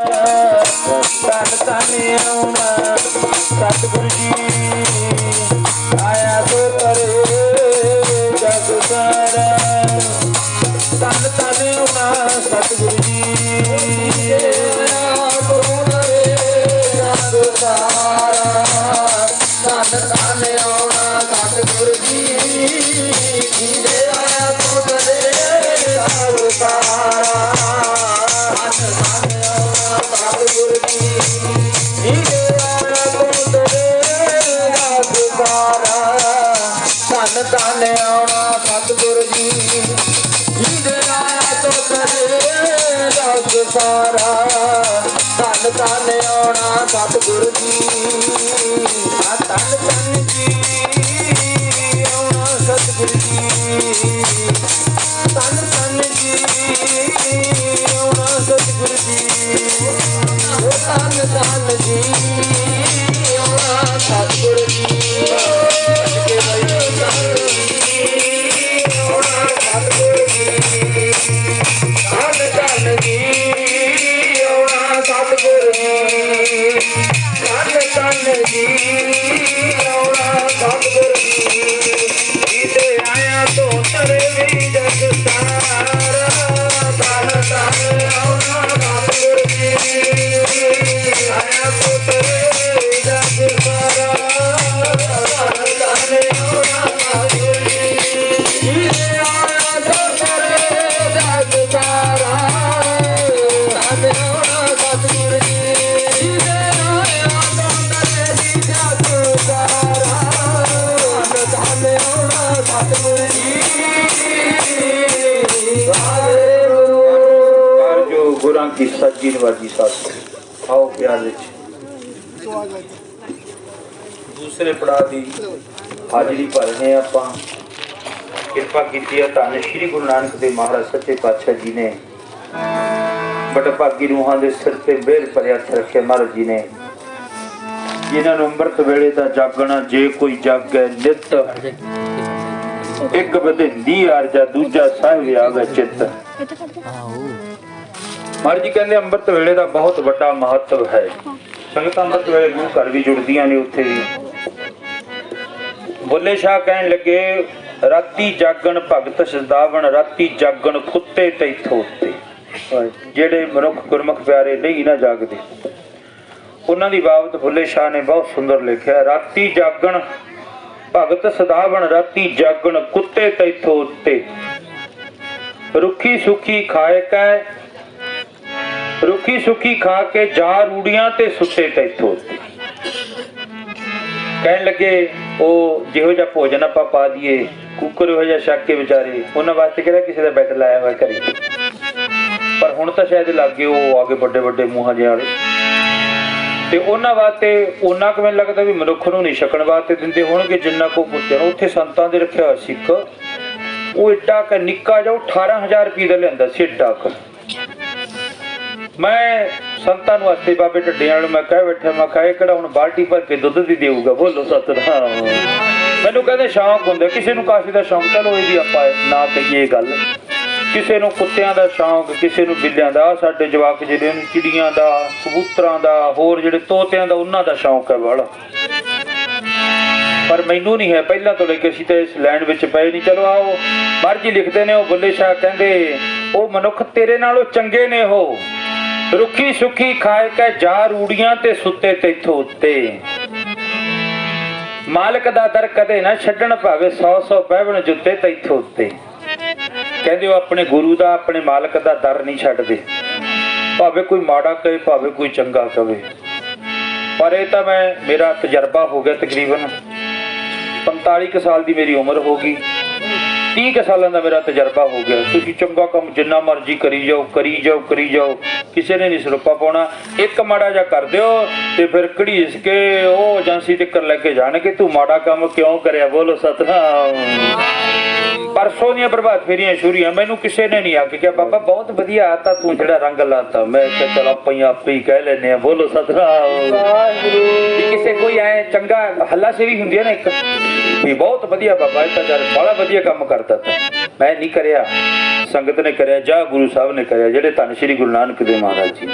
ਤਨ ਤਨ ਆਉਣਾ ਸਤਿਗੁਰੂ ਜੀ ਸਾਰਾ। ਤਨ ਤਨ ਆਉਣਾ ਸਤਿਗੁਰੂ ਜੀ। ਸਾਥ ਪਿਆਰ ਵਿੱਚ। ਦੂਸਰੇ ਪੜਾਅ ਦੀ ਹਾਜ਼ਰੀ ਭਰ ਆਪਾਂ। ਕਿਰਪਾ ਕੀਤੀ ਹੈ ਧੰਨ ਸ਼੍ਰੀ ਗੁਰੂ ਨਾਨਕ ਦੇਵ ਮਹਾਰਾਜ ਸੱਚੇ ਪਾਤਸ਼ਾਹ ਜੀ ਨੇ। ਬਟਭਾਗੀ ਰੂਹਾਂ ਦੇ ਸਿਰ ਤੇ ਬੇਰ ਭਰਿਆ ਰੱਖਿਆ ਮਹਾਰਾਜ ਜੀ ਨੇ। ਜਿਨ੍ਹਾਂ ਨੂੰ ਅੰਮ੍ਰਿਤ ਵੇਲੇ ਦਾ ਜਾਗਣਾ ਜੇ ਕੋਈ ਜਾਗੈ ਨਿਤ। ਇੱਕ ਬਦਿੰਦੀ ਅਰਜਾ ਦੂਜਾ ਸਾਹਿਬ ਆਗਾ ਚਿੱਤ। ਮਹਾਰਾਜ ਜੀ ਕਹਿੰਦੇ ਅੰਮ੍ਰਿਤ ਵੇਲੇ ਦਾ ਬਹੁਤ ਵੱਡਾ ਮਹੱਤਵ ਹੈ ਸੰਗਤਾਂ ਅੰਮ੍ਰਿਤ ਵੇਲੇ ਗੁਰੂ ਘਰ ਵੀ ਜੁੜਦੀਆਂ ਨੇ ਉੱਥੇ ਵੀ। ਬੁੱਲੇ ਸ਼ਾਹ ਕਹਿਣ ਲੱਗੇ, ਰਾਤੀ ਜਾਗਣ ਭਗਤ ਸਦਾਵਣ, ਰਾਤੀ ਜਾਗਣ ਕੁੱਤੇ ਤੈਥੋਂ ਉੱਤੇ ਜਿਹੜੇ ਮਨੁੱਖ ਗੁਰਮੁਖ ਪਿਆਰੇ ਨਹੀਂ ਨਾ ਜਾਗਦੇ। ਉਹਨਾਂ ਦੀ ਬਾਬਤ ਬੁੱਲੇ ਸ਼ਾਹ ਨੇ ਬਹੁਤ ਸੁੰਦਰ ਲਿਖਿਆ, ਰਾਤੀ ਜਾਗਣ ਭਗਤ ਸਦਾਵਣ, ਰਾਤੀ ਜਾਗਣ ਕੁੱਤੇ ਤੈਥੋਂ ਉੱਤੇ ਰੁੱਖੀ ਸੁਖੀ ਖਾਏ ਕੈ ਰੁੱਖੀ ਸੁੱਖੀ ਖਾ ਕੇ ਜਾ ਰੂੜੀਆਂ ਤੇ ਸੁੱਤੇ ਤੈਥੋਂ ਕਹਿਣ ਲੱਗੇ, ਉਹ ਜਿਹੋ ਜਿਹਾ ਭੋਜਨ ਆਪਾਂ ਪਾ ਦਈਏ, ਕੁੱਕਰ ਹੋ ਜਾ ਛੱਕ ਕੇ ਵਿਚਾਰੇ, ਉਹਨਾਂ ਵਾਸਤੇ ਕਿਹੜਾ ਕਿਸੇ ਦਾ ਬੈੱਡ ਲਾਇਆ ਹੋਇਆ ਘਰੇ? ਪਰ ਹੁਣ ਤਾਂ ਸ਼ਾਇਦ ਲੱਗੇ ਉਹ ਆਗੇ ਵੱਡੇ ਵੱਡੇ ਮੂੰਹਾਂ ਜਿਹੇ ਵਾਲੇ। ਤੇ ਉਹਨਾਂ ਵਾਸਤੇ ਉਹਨਾਂ ਕਿਵੇਂ ਲੱਗਦਾ ਵੀ ਮਨੁੱਖ ਨੂੰ ਨਹੀਂ ਛਕਣ ਵਾਸਤੇ ਦਿੰਦੇ ਹੋਣਗੇ, ਜਿੰਨਾ ਕੋ ਪੁੱਤਰ ਉੱਥੇ ਸੰਤਾਂ ਦੇ ਰੱਖਿਆ ਹੋਇਆ ਸਿੱਖ। ਉਹ ਏਡਾ ਕ ਨਿੱਕਾ ਜਿਹਾ, ਉਹ 18000 ਰੁਪਏ ਦਾ ਲਿਆਂਦਾ ਸੀ, ਏਡਾ ਕ। ਮੈਂ ਸੰਤਾਂ ਨੂੰ ਹੱਥੇ ਬਾਬੇ ਢੱਡਿਆਂ ਨੂੰ ਮੈਂ ਕਹਿ ਬੈਠਾ ਮੈਂ ਕਿਹਾ ਕਿਹੜਾ ਹੁਣ ਬਾਲਟੀ ਭਰ ਕੇ ਦੁੱਧ ਦੀ ਦੇਊਗਾ? ਬੋਲੋ ਸਤਨਾਮ। ਮੈਨੂੰ ਕਹਿੰਦੇ ਸ਼ੌਂਕ ਹੁੰਦਾ, ਕਿਸੇ ਨੂੰ ਕਾਫੀ ਦਾ ਸ਼ੌਂਕ, ਚਲੋ ਇਹਦੀ ਆਪਾਂ ਨਾ ਕਹੀਏ ਗੱਲ। ਕਿਸੇ ਨੂੰ ਕੁੱਤਿਆਂ ਦਾ ਸ਼ੌਂਕ, ਕਿਸੇ ਨੂੰ ਬਿੱਲਿਆਂ ਦਾ ਸਾਡੇ ਜਵਾਕ ਜਿਹੜੇ ਨੇ, ਚਿੜੀਆਂ ਦਾ, ਕਬੂਤਰਾਂ ਦਾ, ਹੋਰ ਜਿਹੜੇ ਤੋਤਿਆਂ ਦਾ, ਉਹਨਾਂ ਦਾ ਸ਼ੌਂਕ ਹੈ ਬੜਾ ਪਰ ਮੈਨੂੰ ਨਹੀਂ ਹੈ, ਪਹਿਲਾਂ ਤੋਂ ਲੈ ਕੇ ਅਸੀਂ ਤਾਂ ਇਸ ਲਾਈਨ ਵਿੱਚ ਪਏ ਨਹੀਂ। ਚਲੋ ਆਓ, ਮਰਜ਼ੀ ਲਿਖਦੇ ਨੇ ਉਹ ਬੁੱਲੇ ਸ਼ਾਹ ਕਹਿੰਦੇ, ਉਹ ਮਨੁੱਖ ਤੇਰੇ ਨਾਲੋਂ ਚੰਗੇ ਨੇ ਉਹ। ਰੁੱਖੀ ਸੁੱਖੀ ਖਾਏ ਕੇ ਜਾ ਰੂੜੀਆਂ ਤੇ ਸੁੱਤੇ ਤੈਥੋਂ ਉੱਤੇ। ਮਾਲਕ ਦਾ ਦਰ ਕਦੇ ਨਾ ਛੱਡਣ ਭਾਵੇਂ 100 100 ਪਹਿਵਣ ਜੁੱਤੇ ਤੈਥੋਂ ਉੱਤੇ। ਕਹਿੰਦੇ ਉਹ ਆਪਣੇ ਗੁਰੂ ਦਾ, ਆਪਣੇ ਮਾਲਕ ਦਾ ਦਰ ਨਹੀਂ ਛੱਡਦੇ। ਭਾਵੇਂ ਕੋਈ ਮਾੜਾ ਕਹੇ, ਭਾਵੇਂ ਕੋਈ ਚੰਗਾ ਕਹੇ। ਪਰ ਇਹ ਤਾਂ ਮੈਂ, ਮੇਰਾ ਤਜਰਬਾ ਹੋ ਗਿਆ ਤਕਰੀਬਨ। 45 ਕੁ ਸਾਲ ਦੀ ਮੇਰੀ ਉਮਰ ਹੋ ਗਈ। 30 ਕੁ ਸਾਲਾਂ ਦਾ ਮੇਰਾ ਤਜਰਬਾ ਹੋ ਗਿਆ। ਤੁਸੀਂ ਚੰਗਾ ਕੰਮ ਜਿੰਨਾ ਮਰਜ਼ੀ ਕਰੀ ਜਾਓ ਕਰੀ ਜਾਓ ਕਰੀ ਜਾਓ। ਕਿਸੇ ਨੇ ਨਹੀਂ ਸਰੋਪਾ ਪਾਉਣਾ। ਇੱਕ ਮਾੜਾ ਜਿਹਾ ਕਰ ਦਿਓ ਤੇ ਫਿਰ ਘੜੀਸ ਕੇ ਉਹ ਏਜੰਸੀ ਤੱਕ ਲੈ ਕੇ ਜਾਣਗੇ, ਤੂੰ ਮਾੜਾ ਕੰਮ ਕਿਉਂ ਕਰਿਆ? ਬੋਲੋ ਸਤਨਾਮ। ਪਰਸੋਂ ਦੀਆਂ ਪ੍ਰਭਾਤ ਫੇਰੀਆਂ ਸ਼ੁਰੀਆਂ ਮੈਨੂੰ ਕਿਸੇ ਨੇ ਨਹੀਂ ਆ ਕੇ ਕਿਹਾ, ਬਾਬਾ, ਬਹੁਤ ਵਧੀਆ ਆਤਾ ਤੂੰ ਜਿਹੜਾ ਰੰਗ ਲਾਤਾ। ਮੈਂ ਕਿਹਾ, ਚਲ ਆਪਾਂ ਹੀ ਆਪੇ ਹੀ ਕਹਿ ਲੈਨੇ ਆ ਬੋਲੋ ਸਤਨਾਮ। ਵੀ ਕਿਸੇ ਕੋਈ ਐ ਚੰਗਾ ਹੱਲਾ ਸੇਰੀ ਹੁੰਦੀ ਹੈ ਨਾ ਇੱਕ, ਵੀ ਬਹੁਤ ਵਧੀਆ ਬਾਬਾ, ਇਹ ਤਾਂ ਯਾਰ ਬੜਾ ਵਧੀਆ ਕੰਮ ਕਰ ਕਰਦਾ ਤਾ। ਮੈਂ ਨਹੀਂ ਕਰਿਆ। ਸੰਗਤ ਨੇ ਕਰਿਆ, ਜਾਂ ਗੁਰੂ ਸਾਹਿਬ ਨੇ ਕਰਿਆ, ਜਿਹੜੇ ਧੰਨ ਸ਼੍ਰੀ ਗੁਰੂ ਨਾਨਕ ਦੇਵ ਮਹਾਰਾਜ ਜੀ।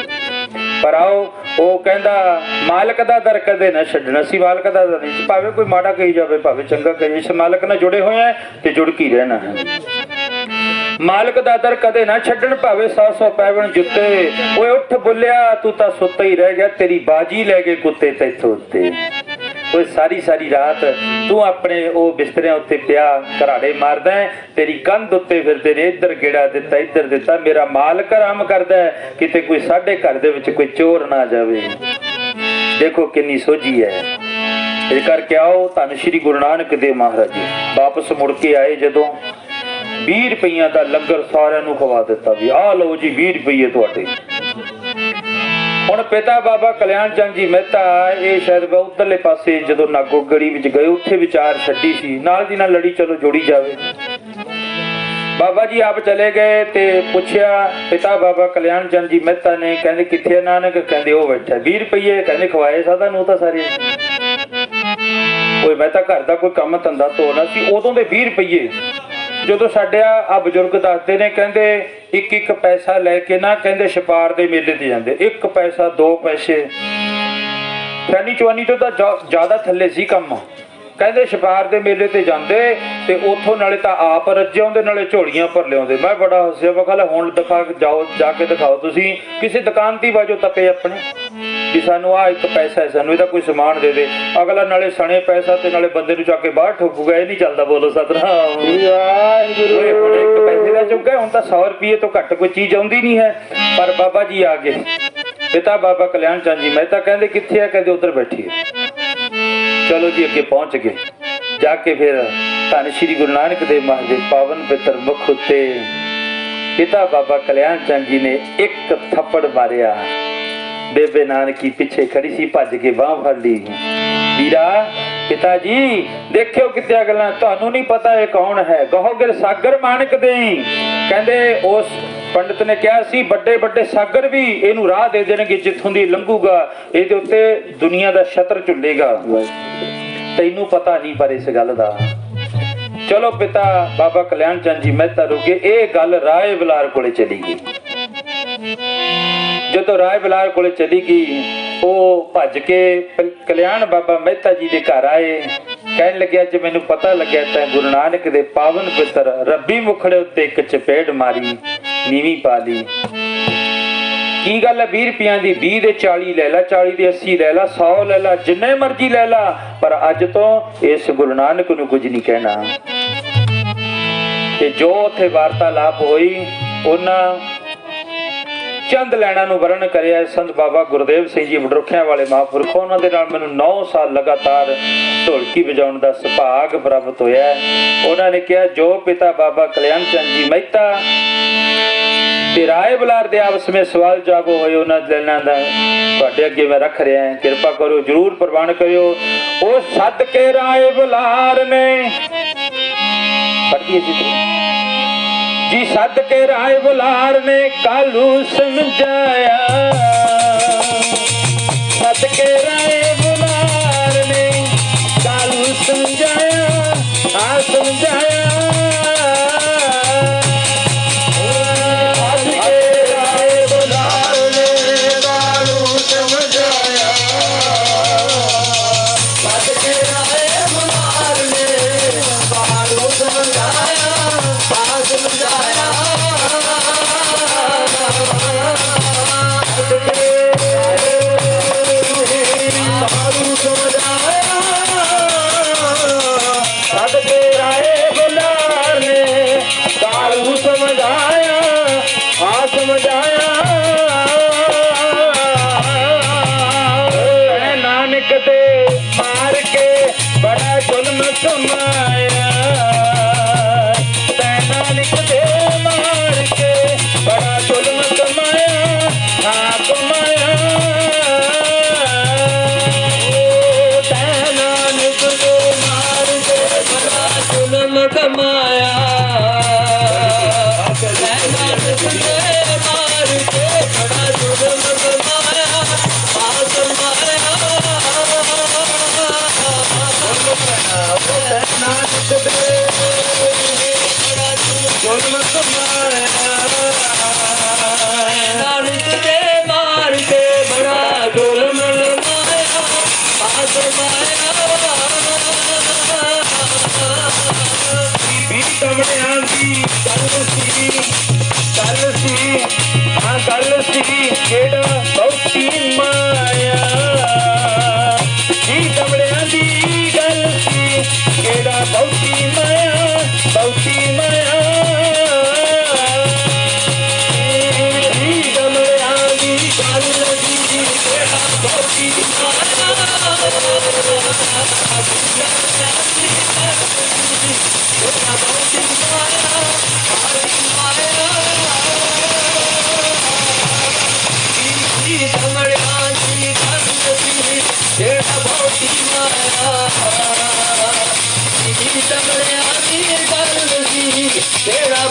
ਪਰ ਆਓ, ਉਹ ਕਹਿੰਦਾ, ਮਾਲਕ ਦਾ ਦਰ ਕਦੇ ਨਾ ਛੱਡਣਾ ਸੀ ਮਾਲਕ ਦਾ ਦਰ ਨਹੀਂ। ਭਾਵੇਂ ਕੋਈ ਮਾੜਾ ਕਹੀ ਜਾਵੇ, ਭਾਵੇਂ ਚੰਗਾ ਕਹੀ ਇਸ ਮਾਲਕ ਨਾਲ ਜੁੜੇ ਹੋਏ ਆ ਤੇ ਜੁੜ ਕੇ ਰਹਿਣਾ ਹੈ। ਮਾਲਕ ਦਾ ਦਰ ਕਦੇ ਨਾ ਛੱਡਣ, ਭਾਵੇਂ 100 100 ਪੈਵਣ ਜੁੱਤੇ। ਓਏ ਉੱਠ ਬੁੱਲਿਆ, ਤੂੰ ਤਾਂ ਸੁੱਤਾ ਹੀ ਰਹਿ ਗਿਆ, ਤੇਰੀ ਬਾਜੀ ਲੈ ਗਏ ਕੁੱਤੇ ਤੈਥੋਂ ਉੱਤੇ। ਓਏ ਸਾਰੀ ਸਾਰੀ ਰਾਤ ਤੂੰ ਆਪਣੇ ਉਹ ਬਿਸਤਰਿਆਂ ਉੱਤੇ ਪਿਆ ਘਰਾੜੇ ਮਾਰਦਾ ਤੇਰੀ ਕੰਧ ਉੱਤੇ ਫਿਰਦੇ ਨੇ, ਇੱਧਰ ਗੇੜਾ ਦਿੱਤਾ, ਇੱਧਰ ਦਿੱਤਾ, ਮੇਰਾ ਮਾਲਕ ਆਰਾਮ ਕਰਦਾ ਕਿਤੇ ਕੋਈ ਸਾਡੇ ਘਰ ਦੇ ਵਿੱਚ ਕੋਈ ਚੋਰ ਨਾ ਜਾਵੇ। ਦੇਖੋ ਕਿੰਨੀ ਸੋਝੀ ਹੈ। ਇਸ ਕਰਕੇ ਆਓ, ਧੰਨ ਸ਼੍ਰੀ ਗੁਰੂ ਨਾਨਕ ਦੇਵ ਮਹਾਰਾਜ ਜੀ। ਵਾਪਸ ਮੁੜ ਕੇ ਆਏ ਜਦੋਂ 20 ਰੁਪਈਆਂ ਦਾ ਲੰਗਰ ਸਾਰਿਆਂ ਨੂੰ ਖਵਾ ਦਿੱਤਾ ਵੀ, ਆਹ ਲਓ ਜੀ 20 ਰੁਪਈਏ ਤੁਹਾਡੇ। ਹੁਣ ਪਿਤਾ ਬਾਬਾ ਕਲਿਆਣ ਚੰਦ ਜੀ ਮਹਿਤਾ, ਇਹ ਸ਼ਾਇਦ ਵਾ ਪਾਸੇ ਜਦੋਂ ਨਾਗੋ ਵਿੱਚ ਗਏ, ਉੱਥੇ ਵਿਚਾਰ ਛੱਡੀ ਸੀ। ਨਾਲ ਦੀ ਨਾਲ ਲੜੀ ਚਲੋ ਜੋੜੀ ਜਾਵੇ। ਬਾਬਾ ਜੀ ਆਪ ਚਲੇ ਗਏ ਤੇ ਪੁੱਛਿਆ, ਪਿਤਾ ਬਾਬਾ ਕਲਿਆਣ ਚੰਦ ਜੀ ਮਹਿਤਾ ਨੇ ਕਹਿੰਦੇ, ਕਿੱਥੇ ਨਾਨਕ? ਕਹਿੰਦੇ, ਉਹ ਬੈਠਾ 20 ਰੁਪਏ ਕਹਿੰਦੇ, ਖਵਾਏ ਸਾਦਾ ਨੂੰ ਤਾਂ ਸਾਰੇ। ਕੋਈ ਮੈਂ ਤਾਂ ਘਰ ਦਾ ਕੋਈ ਕੰਮ ਧੰਦਾ ਤੋੜਨਾ ਸੀ, ਉਦੋਂ ਦੇ 20 ਰੁਪਏ ਜਦੋਂ ਸਾਡੇ ਆ ਬਜ਼ੁਰਗ ਦੱਸਦੇ ਨੇ, ਕਹਿੰਦੇ ਇੱਕ ਇੱਕ ਪੈਸਾ ਲੈ ਕੇ ਨਾ, ਕਹਿੰਦੇ ਛਪਾਰ ਦੇ ਮੇਲੇ ਤੇ ਜਾਂਦੇ। ਇੱਕ ਪੈਸਾ, ਦੋ ਪੈਸੇ। ਫੈਨੀ ਚਵਾਨੀ ਤੋਂ ਤਾਂ ਜ਼ਿਆਦਾ ਥੱਲੇ ਸੀ ਕੰਮ। ਕਹਿੰਦੇ ਛਪਾਰ ਦੇ ਮੇਲੇ ਤੇ ਜਾਂਦੇ ਤੇ ਉੱਥੋਂ ਨਾਲੇ ਤਾਂ ਆਪ ਰੱਜੇ ਆਉਂਦੇ ਨਾਲੇ ਝੋਲੀਆਂ ਭਰ ਲਿਆਉਂਦੇ। ਮੈਂ ਬੜਾ ਹੱਸਿਆ ਮੈਂ ਕਹਿੰਦਾ ਹੁਣ ਦਿਖਾ ਕੇ ਜਾਓ ਜਾ ਕੇ ਦਿਖਾਓ ਤੁਸੀਂ। ਕਿਸੇ ਦੁਕਾਨ ਦੀ ਵਾਜੋ ਤਪੇ ਆਪਣੇ ਵੀ ਸਾਨੂੰ ਆ ਇੱਕ ਪੈਸਾ ਹੈ ਸਾਨੂੰ ਇਹਦਾ ਕੋਈ ਸਮਾਨ ਦੇ ਦੇ। ਅਗਲਾ ਨਾਲੇ ਸਣੇ ਪੈਸਾ ਤੇ ਨਾਲੇ ਬੰਦੇ ਨੂੰ ਚੱਕ ਕੇ ਬਾਹਰ ਠੋਕੂਗਾ ਇਹ ਨਹੀਂ ਚੱਲਦਾ ਬੋਲੋ ਸਤਨਾਮ। ਵਾਹਿਗੁਰੂ। ਓਏ ਹੁਣ ਇੱਕ ਪੈਸੇ ਦਾ ਚੁੱਕਾ ਹੁਣ ਤਾਂ 100 ਰੁਪਏ ਤੋਂ ਘੱਟ ਕੋਈ ਚੀਜ਼ ਆਉਂਦੀ ਨਹੀਂ ਹੈ। ਪਰ ਬਾਬਾ ਜੀ ਆ ਗਏ। ਪਿਤਾ ਬਾਬਾ ਕਲਿਆਣ ਚੰਦ ਜੀ ਮਹਿਤਾ ਕਹਿੰਦੇ ਕਿੱਥੇ ਆ ਕਹਿੰਦੇ ਉੱਧਰ ਬੈਠੀ ਹੈ। ਚਲੋ ਜੀ ਅੱਗੇ ਪਹੁੰਚ ਗਏ। ਜਾ ਕੇ ਫਿਰ ਧੰਨ ਸ਼੍ਰੀ ਗੁਰੂ ਨਾਨਕ ਦੇਵ ਮਹਾਰਾਜ ਪਾਵਨ ਪਿੱਤਰ ਮੁਖ ਉੱਤੇ ਪਿਤਾ ਬਾਬਾ ਕਲਿਆਣ ਚੰਦ ਜੀ ਨੇ ਇੱਕ ਥੱਪੜ ਮਾਰਿਆ। ਬੇਬੇ ਨਾਨਕੀ ਪਿੱਛੇ ਖੜੀ ਸੀ, ਭੱਜ ਕੇ ਬਾਹ ਫੜ ਲਈ। ਵੀਰਾ, ਪਿਤਾ ਜੀ, ਦੇਖਿਓ ਕਿੱਥੇ ਗੱਲਾਂ। ਤੁਹਾਨੂੰ ਨਹੀਂ ਪਤਾ ਇਹ ਕੌਣ ਹੈ। ਗਹੋਗਰ ਸਾਗਰ ਮਾਨਕ ਦੇ ਕਹਿੰਦੇ, ਉਸ ਪੰਡਤ ਨੇ ਕਿਹਾ ਸੀ, ਵੱਡੇ ਵੱਡੇ ਸਾਗਰ ਵੀ ਇਹਨੂੰ ਰਾਹ ਦੇ ਦੇਣਗੇ, ਜਿੱਥੋਂ ਦੀ ਲੰਘੂਗਾ, ਇਹਦੇ ਉੱਤੇ ਦੁਨੀਆ ਦਾ ਛਤਰ ਝੁੱਲੇਗਾ। ਤੈਨੂੰ ਪਤਾ ਨਹੀਂ ਪਰ ਇਸ ਗੱਲ ਦਾ। ਚਲੋ ਪਿਤਾ, ਬਾਬਾ ਕਲਿਆਣ ਚੰਦ ਜੀ ਮਹਿਤਾ ਰੁਕੇ, ਇਹ ਗੱਲ ਰਾਏ ਬਲਾਰ ਕੋਲੇ ਚਲੀ ਗਈ। ਜਦੋਂ ਰਾਏ ਬਲਾਰ ਕੋਲੇ ਚਲੀ ਗਈ, ਉਹ ਭੱਜ ਕੇ ਕਲਿਆਣ ਬਾਬਾ ਮਹਿਤਾ ਜੀ ਦੇ ਘਰ ਆਏ। ਕਹਿਣ ਲੱਗਿਆ, ਜੇ ਮੈਨੂੰ ਪਤਾ ਲੱਗਿਆ ਤਾਂ ਗੁਰੂ ਨਾਨਕ ਦੇ ਪਾਵਨ ਪਿੱਤਰ ਰੱਬੀ ਮੁਖੜੇ ਉੱਤੇ ਇੱਕ ਚਪੇੜ ਮਾਰੀ। ਨੀਵੀਂ ਪਾ ਲਈ। ਕੀ ਗੱਲ ਹੈ 20 ਰੁਪਈਆਂ ਦੀ 20 ਦੇ 40 ਲੈ ਲੈ 40 ਦੇ 80 ਲੈ ਲੈ 100 ਲੈ ਲੈ, ਜਿੰਨੇ ਮਰਜ਼ੀ ਲੈ ਲੈ, ਪਰ ਅੱਜ ਤੋਂ ਇਸ ਗੁਰੂ ਨਾਨਕ ਨੂੰ ਕੁਝ ਨਹੀਂ ਕਹਿਣਾ। ਤੇ ਜੋ ਉੱਥੇ ਵਾਰਤਾਲਾਪ ਹੋਈ, ਉਹਨਾਂ ਚੰਦ ਲੈਣਾ ਨੂੰ ਵਰਣ ਕਰਿਆ, ਸੰਤ ਬਾਬਾ ਗੁਰਦੇਵ ਸਿੰਘ ਜੀ ਬਡਰੁੱਖਿਆਂ ਵਾਲੇ ਮਹਾਂਪੁਰਖ, ਉਹਨਾਂ ਦੇ ਨਾਲ ਮੈਨੂੰ 9 ਸਾਲ ਲਗਾਤਾਰ ਢੋਲਕੀ ਵਜਾਉਣ ਦਾ ਸੁਭਾਗ ਪ੍ਰਾਪਤ ਹੋਇਆ। ਉਹਨਾਂ ਨੇ ਕਿਹਾ, ਜੋ ਪਿਤਾ ਬਾਬਾ ਕਲਿਆਣ ਚੰਦ ਜੀ ਮਹਿਤਾ ਤੇ ਰਾਏ ਬਲਾਰ ਦੇ ਆਪਸ ਵਿੱਚ ਸਵਾਲ ਜਵਾਬ ਹੋਏ, ਉਹਨਾਂ ਲੈਣਾ ਦਾ ਤੁਹਾਡੇ ਅੱਗੇ ਮੈਂ ਰੱਖ ਰਿਹਾ ਹਾਂ। ਕਿਰਪਾ ਕਰੋ, ਜਰੂਰ ਪ੍ਰਵਾਨ ਕਰਿਓ। ਉਹ ਸੱਦ ਕੇ ਰਾਏ ਬੁਲਾਰ ਨੇ। ਪੜ੍ਹਦੀ ਸੀ ਜੀ ਸੱਦ ਕੇ ਰਾਏ ਬੁਲਾਰ ਨੇ, ਕਾਲੂ ਸਮਝਾਇਆ।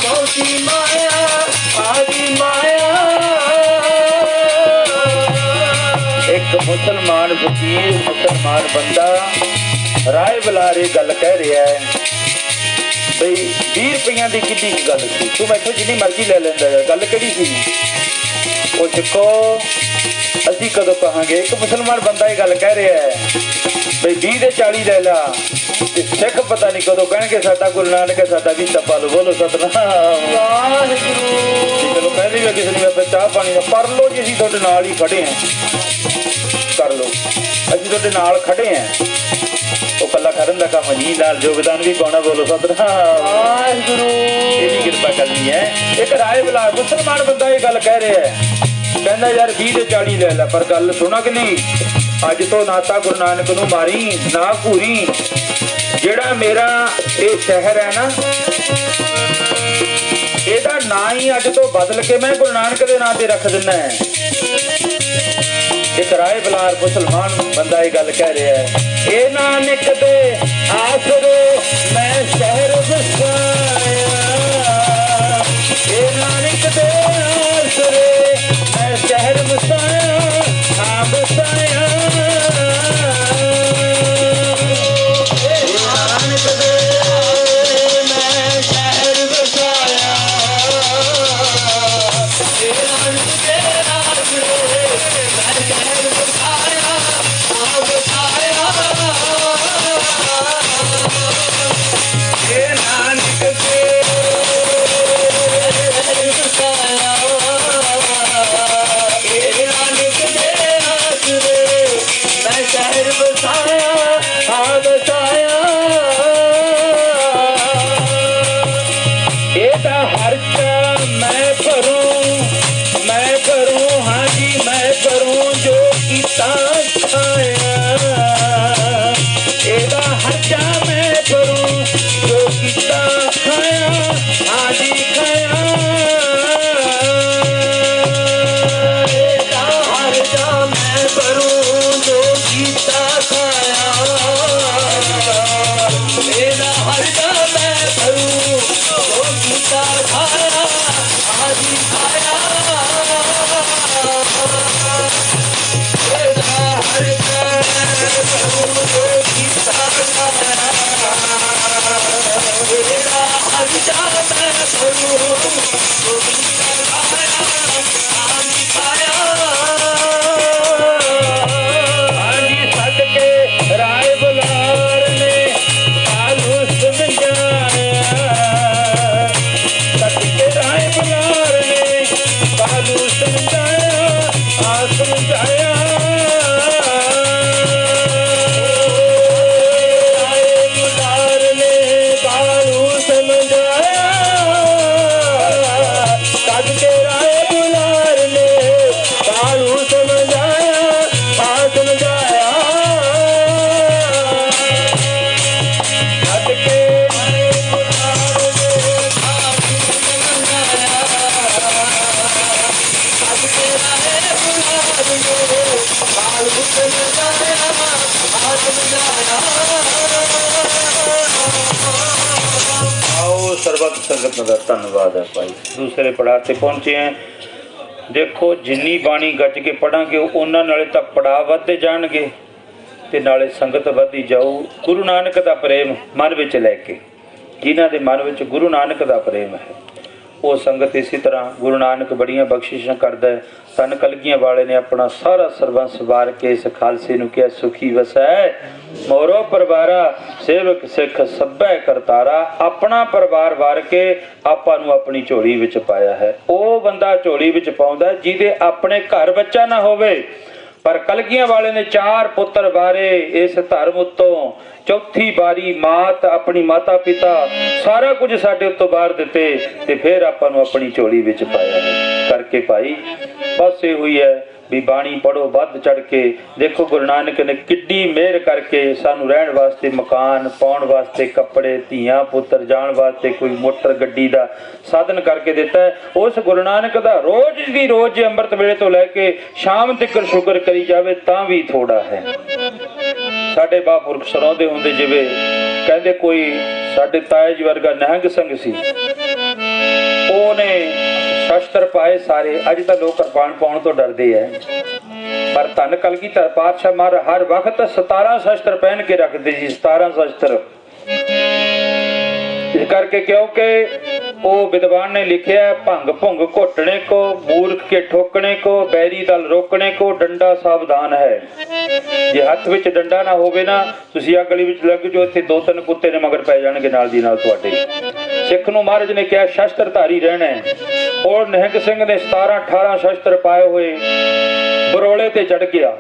ਬਹੁਤੀ ਮਾਇਆ ਆਦੀ ਮਾਇਆ ਇੱਕ ਮੁਸਲਮਾਨ ਫਕੀਰ ਮੁਸਲਮਾਨ ਬੰਦਾ ਰਾਏ ਬੁਲਾਰੇ ਗੱਲ ਕਹਿ ਰਿਹਾ ਹੈ। ਬਈ 20 ਰੁਪਈਆਂ ਦੀ ਕਿੰਨੀ ਗੱਲ ਸੀ? ਤੂੰ ਮੈਥੋਂ ਜਿੰਨੀ ਮਰਜ਼ੀ ਲੈ ਲੈਂਦਾ ਯਾਰ, ਗੱਲ ਕਿਹੜੀ ਸੀ? ਉਹ ਸਿੱਖੋ ਅਸੀਂ ਕਦੋਂ ਕਹਾਂਗੇ? ਇੱਕ ਮੁਸਲਮਾਨ ਬੰਦਾ ਇਹ ਗੱਲ ਕਹਿ ਰਿਹਾ ਹੈ। ਬਈ 20 ਦੇ 40 ਲੈ ਲਾ। ਤੇ ਸਿੱਖ ਪਤਾ ਨਹੀਂ ਕਦੋਂ ਕਹਿਣਗੇ ਸਾਡਾ ਗੁਰੂ ਨਾਨਕ ਹੈ ਸਾਡਾ ਵੀ ਤੱਪਾ ਲੋ ਬੋਲੋ ਸਤਨਾਮ। ਵਾਹਿਗੁਰੂ। ਜੀ ਚਲੋ ਕਹਿੰਦੇ ਵੀ ਆ ਕਿਸੇ ਨੂੰ ਆਪਾਂ ਚਾਹ ਪਾਣੀ ਦਾ ਪਰ ਲੋ ਜੀ ਅਸੀਂ ਤੁਹਾਡੇ ਨਾਲ ਹੀ ਖੜੇ ਆਂ ਕਰ ਲੋ ਅਸੀਂ ਤੁਹਾਡੇ ਨਾਲ ਖੜੇ ਆਂ ਉਹ ਕੱਲਾ ਕਰਨ ਦਾ ਕੰਮ ਨਹੀਂ ਨਾਲ ਯੋਗਦਾਨ ਵੀ ਪਾਉਣਾ ਬੋਲੋ ਸਤਨਾਮ। ਵਾਹਿਗੁਰੂ। ਇਹਦੀ ਕਿਰਪਾ ਕਰਨੀ ਹੈ। ਇੱਕ ਰਾਏ ਬੁਲਾ ਮੁਸਲਮਾਨ ਬੰਦਾ ਇਹ ਗੱਲ ਕਹਿ ਰਿਹਾ ਹੈ। ਕਹਿੰਦਾ ਯਾਰ 20 ਤੇ 40 ਲੈ ਲੈ, ਪਰ ਗੱਲ ਸੁਣਾ ਕਿ ਨਹੀਂ? ਅੱਜ ਤੋਂ ਨਾਤਾ ਗੁਰੂ ਨਾਨਕ ਨੂੰ ਮਾਰੀ, ਨਾ ਭੂਰੀ ਜਿਹੜਾ ਮੇਰਾ ਇਹ ਸ਼ਹਿਰ ਹੈ ਨਾ, ਇਹਦਾ ਨਾਂ ਹੀ ਅੱਜ ਤੋਂ ਬਦਲ ਕੇ ਮੈਂ ਗੁਰੂ ਨਾਨਕ ਦੇ ਨਾਂ ਤੇ ਰੱਖ ਦਿੰਦਾ ਹੈ। ਇੱਕ ਰਾਏ ਬਲਾਰ ਮੁਸਲਮਾਨ ਬੰਦਾ ਇਹ ਗੱਲ ਕਹਿ ਰਿਹਾ ਹੈ ਇਹ ਨਾਨਕ ਦੇ ਆਸਰੇ, ਮੈਂ ਸ਼ਹਿਰ ਵਸਾਇਆ ਸ਼ਹਿਰ ਪੜਾਅ ਤੇ ਪਹੁੰਚੇ ਹੈ ਦੇਖੋ, ਜਿੰਨੀ ਬਾਣੀ ਗੱਜ ਕੇ ਪੜਾਂਗੇ, ਉਹਨਾਂ ਨਾਲੇ ਤਾਂ ਪੜਾਅ ਵੱਧਦੇ ਜਾਣਗੇ ਤੇ ਨਾਲੇ ਸੰਗਤ ਵੱਧਦੀ ਜਾਊ। ਗੁਰੂ ਨਾਨਕ ਦਾ ਪ੍ਰੇਮ ਮਨ ਵਿੱਚ ਲੈ ਕੇ। ਜਿਨ੍ਹਾਂ ਦੇ ਮਨ ਵਿੱਚ ਗੁਰੂ ਨਾਨਕ ਦਾ ਪ੍ਰੇਮ ਹੈ। ਉਹ ਸੰਗਤ ਇਸੇ ਤਰ੍ਹਾਂ ਗੁਰੂ ਨਾਨਕ ਬੜੀਆਂ ਬਖਸ਼ਿਸ਼ਾਂ ਕਰਦਾ ਹੈ। ਤਨ ਕਲਗੀਆਂ ਵਾਲੇ ਨੇ ਆਪਣਾ ਸਾਰਾ ਸਰਬੰਸ ਵਾਰ ਕੇ ਇਸ ਖਾਲਸੇ ਨੂੰ ਕਿਹਾ, ਸੁਖੀ ਵਸੈ, ਮੋਰੋ ਪਰਿਵਾਰਾ, ਸੇਵਕ ਸਿੱਖ ਸੱਭੈ ਕਰਤਾਰਾ, ਆਪਣਾ ਪਰਿਵਾਰ ਵਾਰ ਕੇ ਆਪਾਂ ਨੂੰ ਆਪਣੀ ਝੋਲੀ ਵਿੱਚ ਪਾਇਆ ਹੈ। ਉਹ ਬੰਦਾ ਝੋਲੀ ਵਿੱਚ ਪਾਉਂਦਾ ਜਿਹਦੇ ਆਪਣੇ ਘਰ ਬੱਚਾ ਨਾ ਹੋਵੇ। ਪਰ ਕਲਗੀਆਂ ਵਾਲੇ ਨੇ ਚਾਰ ਪੁੱਤਰ ਬਾਰੇ ਇਸ ਧਰਮ ਉੱਤੋਂ ਚੌਥੀ ਬਾਰੀ ਮਾਤ ਆਪਣੀ ਮਾਤਾ ਪਿਤਾ ਸਾਰਾ ਕੁਝ ਸਾਡੇ ਉੱਤੋਂ ਬਾਹਰ ਦਿੱਤੇ ਤੇ ਫਿਰ ਆਪਾਂ ਨੂੰ ਆਪਣੀ ਝੋਲੀ ਵਿੱਚ ਪਾਇਆ। ਕਰਕੇ ਭਾਈ, ਬਸ ਇਹ ਹੋਈ ਹੈ। ਵੀ ਬਾਣੀ ਪੜੋ ਵੱਧ ਚੜ ਕੇ। ਦੇਖੋ ਗੁਰੂ ਨਾਨਕ ਨੇ ਕਿੱਡੀ ਮਿਹਰ ਕਰਕੇ ਸਾਨੂੰ ਰਹਿਣ ਵਾਸਤੇ ਮਕਾਨ, ਪਾਉਣ ਵਾਸਤੇ ਕੱਪੜੇ, ਧੀਆਂ, ਪੁੱਤਰ, ਜਾਣ ਵਾਸਤੇ ਕੋਈ ਮੋਟਰ ਗੱਡੀ ਦਾ ਸਾਧਨ ਕਰਕੇ ਦਿੱਤਾ ਉਸ ਗੁਰੂ ਨਾਨਕ ਦਾ ਰੋਜ਼ ਦੀ ਰੋਜ਼ ਅੰਮ੍ਰਿਤ ਵੇਲੇ ਤੋਂ ਲੈ ਕੇ ਸ਼ਾਮ ਤੱਕ ਸ਼ੁਕਰ ਕਰੀ ਜਾਵੇ ਤਾਂ ਵੀ ਥੋੜਾ ਹੈ। ਸਾਡੇ ਬਾਪੁਰਖ ਸੁਣਾਉਂਦੇ ਹੁੰਦੇ ਜਿਵੇਂ ਕਹਿੰਦੇ ਕੋਈ ਸਾਡੇ ਤਾਏ ਜੀ ਵਰਗਾ ਨਿਹੰਗ ਸਿੰਘ ਸੀ। ਉਹਨੇ ਸ਼ਸਤਰ ਪਾਏ ਸਾਰੇ, ਅੱਜ ਤਾਂ ਲੋਕ ਕਿਰਪਾਨ ਪਾਉਣ ਤੋਂ ਡਰਦੇ ਐ। ਪਰ ਧੰਨ ਕਲਗੀਧਰ ਪਾਤਸ਼ਾਹ ਮਹਾਰਾਜ, ਹਰ ਵਕਤ 17 ਸ਼ਸਤਰ ਪਹਿਨ ਕੇ ਰੱਖਦੇ ਸੀ 17 ਸ਼ਸਤਰ। ਇਸ ਕਰਕੇ ਕਿਉਂਕਿ ਉਹ ਵਿਦਵਾਨ ਨੇ ਲਿਖਿਆ, ਭੰਗ ਭੁੰਗ ਘੋਟਣੇ ਕੋ, ਮੂਰਖ ਕੇ ਠੋਕਣੇ ਕੋ, ਬੈਰੀ ਦਲ ਰੋਕਣੇ ਕੋ, ਡੰਡਾ ਸਾਵਧਾਨ ਹੈ। ਜੇ ਹੱਥ ਵਿੱਚ ਡੰਡਾ ਨਾ ਹੋਵੇ ਨਾ, ਤੁਸੀਂ ਆ ਗਲੀ ਵਿੱਚ ਲੱਗ ਜਾਓ, ਇੱਥੇ ਦੋ ਤਿੰਨ ਕੁੱਤੇ ਨੇ ਮਗਰ ਪੈ ਜਾਣਗੇ ਨਾਲ ਦੀ ਨਾਲ ਤੁਹਾਡੇ। ਸਿੱਖ ਨੂੰ ਮਹਾਰਾਜ ਨੇ ਕਿਹਾ ਸ਼ਸਤਰ ਧਾਰੀ ਰਹਿਣਾ ਹੈ। ਔਰ ਨਿਹੰਗ ਸਿੰਘ ਨੇ 17 18 ਸ਼ਸਤਰ ਪਾਏ ਹੋਏ, ਬਰੋਲੇ ਤੇ ਚੜ ਗਿਆ।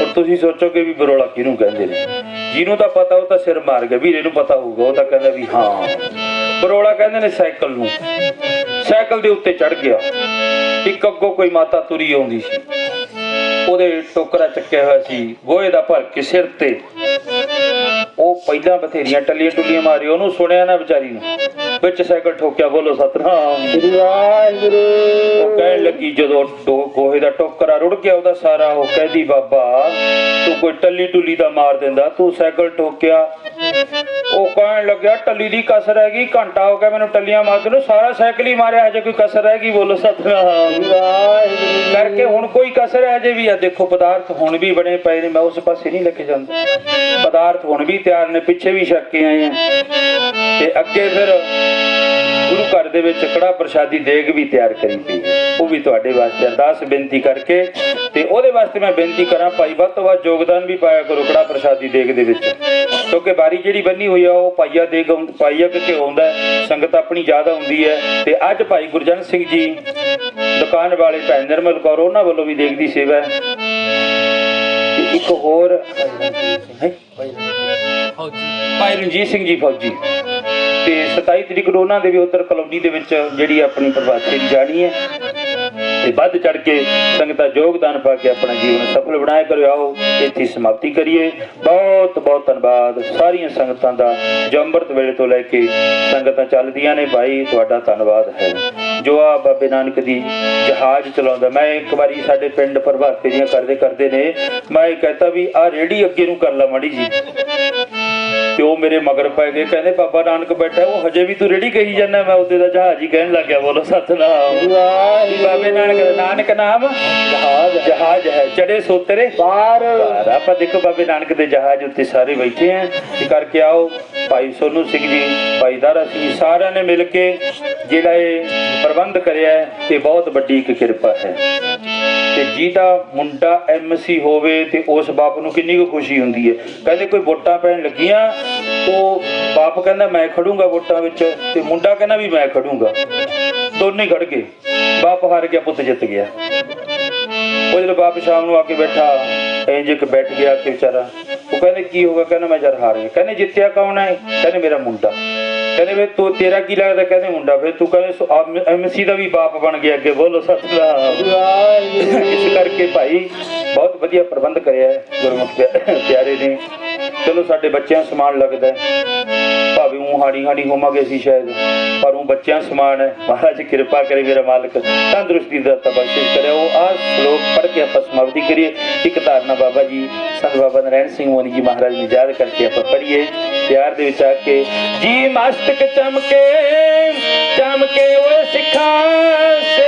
ਹੁਣ ਤੁਸੀਂ ਸੋਚੋਗੇ ਵੀ ਬਰੋਲਾ ਕਿਹਨੂੰ ਕਹਿੰਦੇ ਨੇ? ਜਿਹਨੂੰ ਤਾਂ ਪਤਾ, ਉਹ ਤਾਂ ਸਿਰ ਮਾਰ ਗਿਆ। ਵੀਰੇ ਨੂੰ ਪਤਾ ਹੋਊਗਾ, ਉਹ ਤਾਂ ਕਹਿੰਦਾ ਵੀ ਹਾਂ। ਬਰੋਲਾ ਕਹਿੰਦੇ ਨੇ ਸਾਈਕਲ ਨੂੰ। ਸਾਈਕਲ ਦੇ ਉੱਤੇ ਚੜ ਗਿਆ। ਇੱਕ ਅੱਗੋਂ ਕੋਈ ਮਾਤਾ ਤੁਰੀ ਆਉਂਦੀ ਸੀ। ਉਹਦੇ ਟੋਕਰਾ ਚੱਕਿਆ ਹੋਇਆ ਸੀ, ਗੋਹੇ ਦਾ ਭਰ ਕੇ ਸਿਰ ਤੇ। ਪਹਿਲਾਂ ਬਥੇਰੀਆਂ ਟੱਲੀਆਂ ਟੁੱਲੀਆਂ ਮਾਰੀ ਉਹਨੂੰ ਸੁਣਿਆ ਨਾ ਵਿਚਾਰੀ ਨੂੰ। ਵਿੱਚ ਸਾਈਕਲ ਠੋਕਿਆ ਬੋਲੋ ਸਤਨਾਮ। ਸ੍ਰੀ ਵਾਹਿਗੁਰੂ। ਉਹ ਕਹਿਣ ਲੱਗੀ ਜਦੋਂ ਟੋ- ਗੋਹੇ ਦਾ ਟੋਕਰਾ ਰੁੜ ਗਿਆ ਉਹਦਾ ਸਾਰਾ ਉਹ ਕਹਿੰਦੀ ਬਾਬਾ ਤੂੰ ਕੋਈ ਟੱਲੀ ਟੁੱਲੀ ਦਾ ਮਾਰ ਦਿੰਦਾ ਤੂੰ ਸਾਈਕਲ ਠੋਕਿਆ। ਉਹ ਕਹਿਣ ਲੱਗਿਆ, ਟੱਲੀ ਦੀ ਕਸਰ ਹੈਗੀ, ਘੰਟਾ ਹੋ ਗਿਆ ਮੈਨੂੰ ਟੱਲੀਆਂ ਮਾਰਦੇ ਨੂੰ ਸਾਰਾ ਸਾਈਕਲ ਹੀ ਮਾਰਿਆ ਹਜੇ ਕੋਈ ਕਸਰ ਰਹਿ ਗਈ? ਬੋਲੋ, ਸਤਨਾਮ ਕਰਕੇ ਹੁਣ ਕੋਈ ਕਸਰ ਹੈ ਜੇ ਵੀ। ਆ ਦੇਖੋ, ਪਦਾਰਥ ਹੁਣ ਵੀ ਬਣੇ ਪਏ ਨੇ, ਮੈਂ ਉਸ ਪਾਸੇ ਨਹੀਂ ਲੈ ਕੇ ਜਾਂਦਾ। ਪਦਾਰਥ ਹੁਣ ਵੀ ਤਿਆਰ ਨੇ, ਪਿੱਛੇ ਵੀ ਛੱਕ ਕੇ ਆਏ ਆ। ਤੇ ਅੱਗੇ ਫਿਰ ਗੁਰੂ ਘਰ ਦੇ ਵਿੱਚ ਕੜਾ ਪ੍ਰਸ਼ਾਦੀ ਦੇਗ ਵੀ ਤਿਆਰ ਕਰੀ ਪਈ। ਉਹ ਵੀ ਤੁਹਾਡੇ ਵਾਸਤੇ ਅਰਦਾਸ ਬੇਨਤੀ ਕਰਕੇ ਤੇ ਉਹਦੇ ਵਾਸਤੇ ਮੈਂ ਬੇਨਤੀ ਕਰਾਂ ਭਾਈ ਵੱਧ ਤੋਂ ਵੱਧ ਯੋਗਦਾਨ ਵੀ ਪਾਇਆ ਕਰੋ ਕੜਾ ਪ੍ਰਸ਼ਾਦੀ ਦੇਗ ਦੇ ਵਿੱਚ। ਕਿਉਂਕਿ ਬਾਰੀ ਜਿਹੜੀ ਬੰਨੀ ਹੋਈ ਆ ਉਹ ਪਾਈਆ ਦੇਗ ਪਾਈਆ ਕਿ ਹੁੰਦਾ ਸੰਗਤ ਆਪਣੀ ਜ਼ਿਆਦਾ ਹੁੰਦੀ ਹੈ। ਤੇ ਅੱਜ ਭਾਈ ਗੁਰਜਨ ਸਿੰਘ ਜੀ ਦੁਕਾਨ ਵਾਲੇ ਭੈਣ ਨਿਰਮਲ ਕੌਰ ਉਹਨਾਂ ਵੱਲੋਂ ਵੀ ਦੇਗ ਦੀ ਸੇਵਾ ਹੈ। ਇੱਕ ਹੋਰ ਹੈ? ਭਾਈ ਰਣਜੀਤ ਸਿੰਘ ਜੀ ਫੌਜੀ। ਤੇ 27 ਤਰੀਕ ਨੂੰ ਉਹਨਾਂ ਦੇ ਵੀ ਉਧਰ ਕਲੋਨੀ ਦੇ ਵਿੱਚ ਜਿਹੜੀ ਆਪਣੀ ਫੇਰੀ ਜਾਣੀ ਹੈ। ਤੇ ਵੱਧ ਚੜ ਕੇ ਸੰਗਤਾਂ ਯੋਗਦਾਨ ਪਾ ਕੇ ਆਪਣਾ ਜੀਵਨ ਸਫਲ ਬਣਾਇਆ ਕਰੋ ਆਓ ਇੱਥੇ ਸਮਾਪਤੀ ਕਰੀਏ। ਬਹੁਤ ਬਹੁਤ ਧੰਨਵਾਦ ਸਾਰੀਆਂ ਸੰਗਤਾਂ ਦਾ ਜੋ ਅੰਮ੍ਰਿਤ ਵੇਲੇ ਤੋਂ ਲੈ ਕੇ ਸੰਗਤਾਂ ਚੱਲਦੀਆਂ ਨੇ। ਭਾਈ, ਤੁਹਾਡਾ ਧੰਨਵਾਦ ਹੈ। ਜੋ ਆ ਬਾਬੇ ਨਾਨਕ ਦੀ ਜਹਾਜ਼ ਚਲਾਉਂਦਾ, ਮੈਂ ਇੱਕ ਵਾਰੀ ਸਾਡੇ ਪਿੰਡ ਪ੍ਰਭਾਤ ਫੇਰੀਆਂ ਕਰਦੇ ਕਰਦੇ ਨੇ, ਮੈਂ ਇਹ ਕਹਤਾ ਵੀ ਆ ਰੇੜੀ ਅੱਗੇ ਨੂੰ ਕਰ ਲਾ ਮਾੜੀ ਜੀ। ਤੇ ਉਹ ਮੇਰੇ ਮਗਰ ਪੈ ਗਏ ਕਹਿੰਦੇ ਬਾਬਾ ਨਾਨਕ ਬੈਠਾ ਉਹ ਹਜੇ ਵੀ ਤੂੰ ਰੇੜੀ ਕਹੀ ਜਾਂਦਾ ਮੈਂ ਉਹਦੇ ਦਾ ਜਹਾਜ਼ ਹੀ ਕਹਿਣ ਲੱਗਿਆ ਬੋਲੋ ਸਤਨਾਮ। ਬਾਬੇ ਨਾਨਕ ਦਾ ਨਾਨਕ ਨਾਮ ਜਹਾਜ਼ ਜਹਾਜ਼ ਹੈ ਚੜੇ ਸੋਤਰੇ ਬਾਹਰ ਆਪਾਂ ਦੇਖੋ ਬਾਬੇ ਨਾਨਕ ਦੇ ਜਹਾਜ਼ ਉੱਤੇ ਸਾਰੇ ਬੈਠੇ ਆ। ਕਰਕੇ ਆਓ ਭਾਈ ਸੋਨੂ ਸਿੰਘ ਜੀ, ਭਾਈ ਦਾਰਾ ਸਿੰਘ ਜੀ, ਸਾਰਿਆਂ ਨੇ ਮਿਲ ਕੇ ਜਿਹੜਾ ਇਹ ਪ੍ਰਬੰਧ ਕਰਿਆ ਤੇ ਬਹੁਤ ਵੱਡੀ ਇੱਕ ਕਿਰਪਾ ਹੈ। ਤੇ ਜਿਹਦਾ ਮੁੰਡਾ ਐਮਸੀ ਹੋਵੇ ਤੇ ਉਸ ਬਾਪ ਨੂੰ ਕਿੰਨੀ ਕੁ ਖੁਸ਼ੀ ਹੁੰਦੀ ਹੈ। ਕਹਿੰਦੇ ਕੋਈ ਵੋਟਾਂ ਪੈਣ ਲੱਗੀਆਂ, ਉਹ ਬਾਪ ਕਹਿੰਦਾ, ਮੈਂ ਖੜੂੰਗਾ ਵੋਟਾਂ ਵਿੱਚ। ਤੇ ਮੁੰਡਾ ਕਹਿੰਦਾ ਵੀ, ਮੈਂ ਖੜੂੰਗਾ। ਦੋਨੇ ਖੜ ਗਏ। ਬਾਪ ਹਾਰ ਗਿਆ, ਪੁੱਤ ਜਿੱਤ ਗਿਆ। ਉਹ ਜਦੋਂ ਬਾਪ ਸ਼ਾਮ ਨੂੰ ਆ ਕੇ ਬੈਠਾ, ਇੰਜ ਇੱਕ ਬੈਠ ਗਿਆ ਕਿ ਵਿਚਾਰਾ ਉਹ ਕਹਿੰਦੇ, ਕੀ ਹੋਗਾ ਕਹਿੰਦਾ, ਮੈਂ ਜਰ ਹਾਰ ਗਿਆ ਕਹਿੰਦੇ, ਜਿੱਤਿਆ ਕੌਣ ਹੈ? ਕਹਿੰਦੇ, ਮੇਰਾ ਮੁੰਡਾ। ਕਹਿੰਦੇ, ਵੇ ਤੂੰ, ਤੇਰਾ ਕੀ ਲੱਗਦਾ? ਕਹਿੰਦੇ, ਮੁੰਡਾ। ਫਿਰ ਤੂੰ ਕਹਿੰਦੇ ਐਮਸੀ ਦਾ ਵੀ ਬਾਪ ਬਣ ਗਿਆ। ਅੱਗੇ ਬੋਲੋ, ਸਤਨਾਮ। ਇਸ ਕਰਕੇ ਭਾਈ ਬਹੁਤ ਵਧੀਆ ਪ੍ਰਬੰਧ ਕਰਿਆ ਗੁਰਮੁਖ ਪਿਆਰੇ ਨੇ। ਚਲੋ ਸਾਡੇ ਬੱਚਿਆਂ ਸਮਾਨ ਲੱਗਦਾ ਭਾਵੇਂ ਉਹ ਹਾੜੀ ਹਾੜੀ ਹੋਵਾਂਗੇ ਅਸੀਂ ਸ਼ਾਇਦ, ਪਰ ਉਹ ਬੱਚਿਆਂ ਸਮਾਨ ਹੈ। ਮਹਾਰਾਜ ਕਿਰਪਾ ਕਰੇ ਮੇਰਾ ਮਾਲਕ, ਤੰਦਰੁਸਤੀ ਦਾ ਤਬਸ਼ਿਸ਼ ਕਰੇ ਉਹ ਆ ਸ਼ਲੋਕ ਪੜ੍ਹ ਕੇ ਆਪਾਂ ਸਮਾਪਤੀ ਕਰੀਏ। ਇੱਕ ਧਾਰਨਾ ਬਾਬਾ ਜੀ, ਸੰਤ ਬਾਬਾ ਨਰੈਣ ਸਿੰਘ ਹੋਣੀ ਜੀ ਮਹਾਰਾਜ ਨੂੰ ਯਾਦ ਕਰਕੇ ਆਪਾਂ ਪੜ੍ਹੀਏ। ਪਿਆਰ ਦੇ ਵਿੱਚ ਆ ਕੇ, ਜੀ ਮਸਤਕ ਚਮਕੇ ਚਮਕੇ ਓਏ ਸਿੱਖਾਂ